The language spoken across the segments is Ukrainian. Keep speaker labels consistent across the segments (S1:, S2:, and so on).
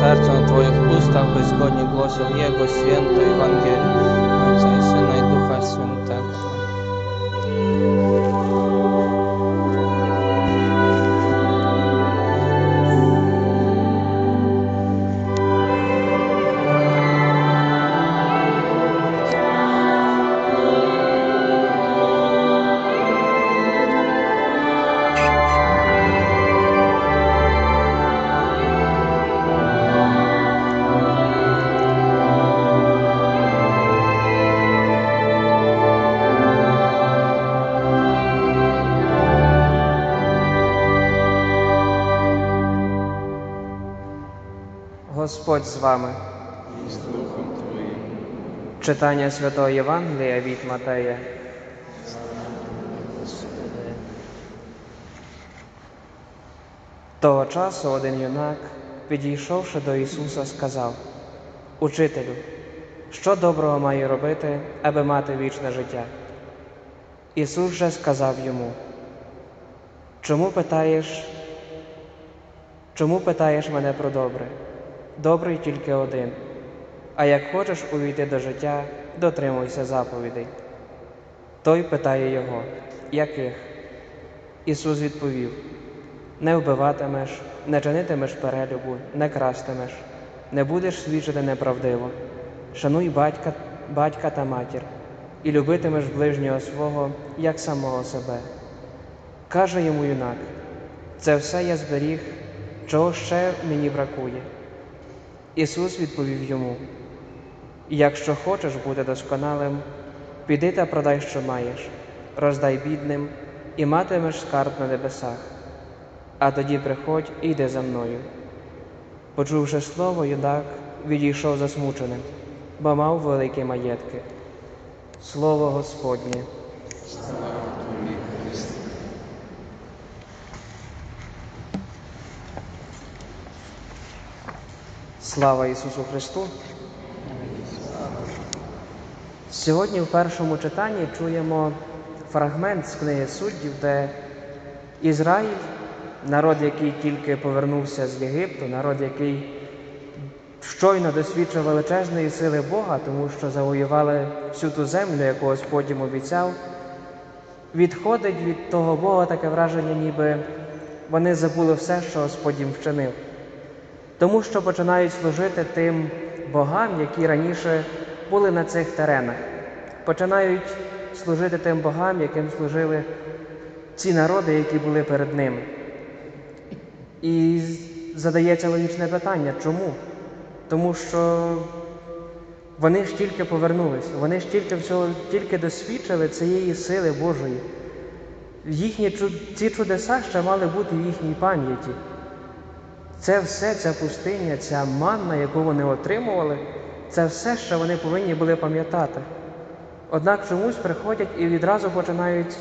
S1: sercem Twoich ustach, byś zgodnie głosił Jego święte Ewangelii, Ojca i Syna i Ducha Świętego.
S2: Господь з вами.
S3: і з Духом Твоїм.
S2: Читання Святого Євангелія від Матея. Того часу один юнак, підійшовши до Ісуса, сказав: Учителю, що доброго маю робити, аби мати вічне життя? Ісус же сказав йому: Чому питаєш? Чому питаєш мене про добре? Добрий тільки один. А як хочеш увійти до життя, дотримуйся заповідей. Той питає його, яких? Ісус відповів: Не вбиватимеш, не чинитимеш перелюбу, не крастимеш, не будеш свідчити неправдиво, шануй батька, батька та матір, і любитимеш ближнього свого, як самого себе. Каже йому юнак: Це все я зберіг, чого ще мені бракує. Ісус відповів йому: Якщо хочеш бути досконалим, піди та продай, що маєш, роздай бідним і матимеш скарб на небесах, а тоді приходь і йди за мною. Почувши слово, юнак відійшов засмученим, бо мав великі маєтки. Слово Господнє.
S3: Слава
S2: Ісусу Христу! Сьогодні в першому читанні чуємо фрагмент з книги суддів, де Ізраїль, народ, який тільки повернувся з Єгипту, народ, який щойно досвідчив величезної сили Бога, тому що завоювали всю ту землю, яку Господь їм обіцяв, відходить від того Бога таке враження, ніби вони забули все, що Господь їм вчинив тому що починають служити тим богам, які раніше були на цих теренах. Починають служити тим богам, яким служили ці народи, які були перед ними. І задається логічне питання, чому? Тому що вони ж тільки повернулись, вони ж тільки всього тільки досвідчили цієї сили Божої. Їхні ці чудеса ще мали бути в їхній пам'яті. Це все, ця пустиня, ця манна, яку вони отримували, це все, що вони повинні були пам'ятати. Однак чомусь приходять і відразу починають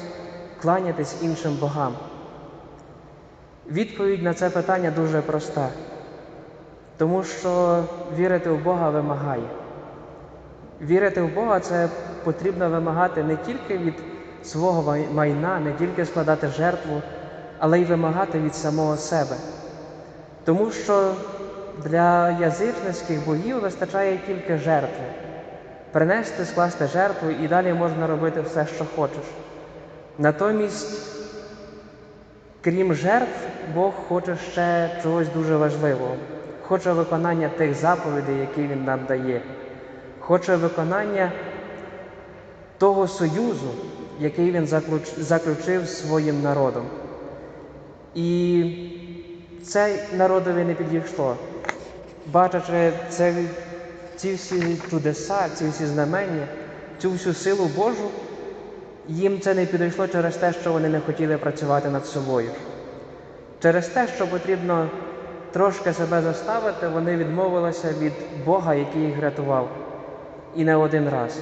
S2: кланятись іншим богам. Відповідь на це питання дуже проста, тому що вірити в Бога вимагає. Вірити в Бога це потрібно вимагати не тільки від свого майна, не тільки складати жертву, але й вимагати від самого себе. Тому що для язичницьких богів вистачає тільки жертви. Принести, скласти жертву і далі можна робити все, що хочеш. Натомість, крім жертв, Бог хоче ще чогось дуже важливого. Хоче виконання тих заповідей, які Він нам дає. Хоче виконання того союзу, який він заключив своїм народом. І це народові не підійшло. Бачачи це, ці всі чудеса, ці всі знамення, цю всю силу Божу, їм це не підійшло через те, що вони не хотіли працювати над собою. Через те, що потрібно трошки себе заставити, вони відмовилися від Бога, який їх рятував. І не один раз.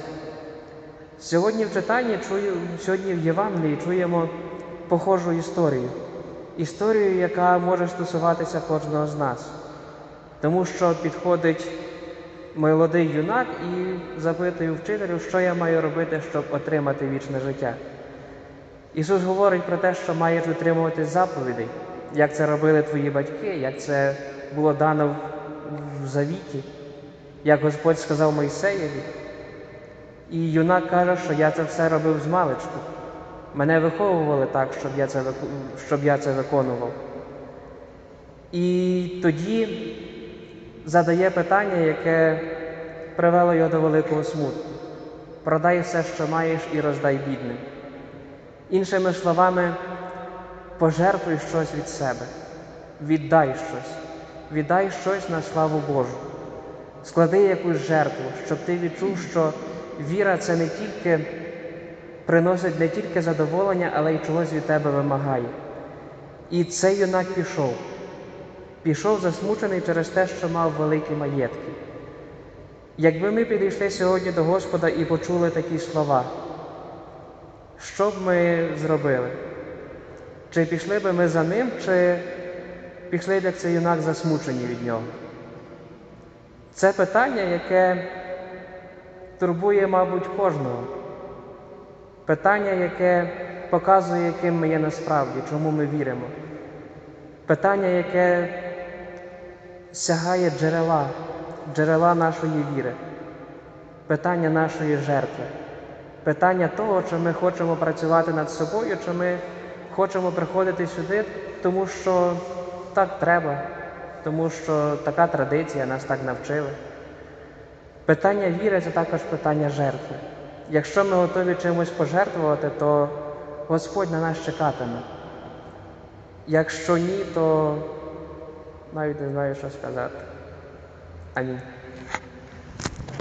S2: Сьогодні в читанні чую, сьогодні в Євангелії чуємо похожу історію. Історію, яка може стосуватися кожного з нас. Тому що підходить молодий юнак і запитує вчителю, що я маю робити, щоб отримати вічне життя. Ісус говорить про те, що маєш дотримувати заповідей, як це робили твої батьки, як це було дано в завіті, як Господь сказав Мойсеєві. І юнак каже, що я це все робив з маличку. Мене виховували так, щоб я це, щоб я це виконував. І тоді задає питання, яке привело його до великого смутку. Продай все, що маєш, і роздай бідним. Іншими словами, пожертвуй щось від себе, віддай щось, віддай щось на славу Божу. Склади якусь жертву, щоб ти відчув, що віра це не тільки приносить не тільки задоволення, але й чогось від тебе вимагає. І цей юнак пішов. Пішов засмучений через те, що мав великі маєтки. Якби ми підійшли сьогодні до Господа і почули такі слова, що б ми зробили? Чи пішли би ми за ним, чи пішли б як цей юнак засмучені від нього? Це питання, яке турбує, мабуть, кожного. Питання, яке показує, яким ми є насправді, чому ми віримо. Питання, яке сягає джерела, джерела нашої віри, питання нашої жертви, питання того, чи ми хочемо працювати над собою, чи ми хочемо приходити сюди, тому що так треба, тому що така традиція нас так навчили. Питання віри це також питання жертви. Якщо ми готові чимось пожертвувати, то Господь на нас чекатиме. Якщо ні, то навіть не знаю, що сказати. Амінь.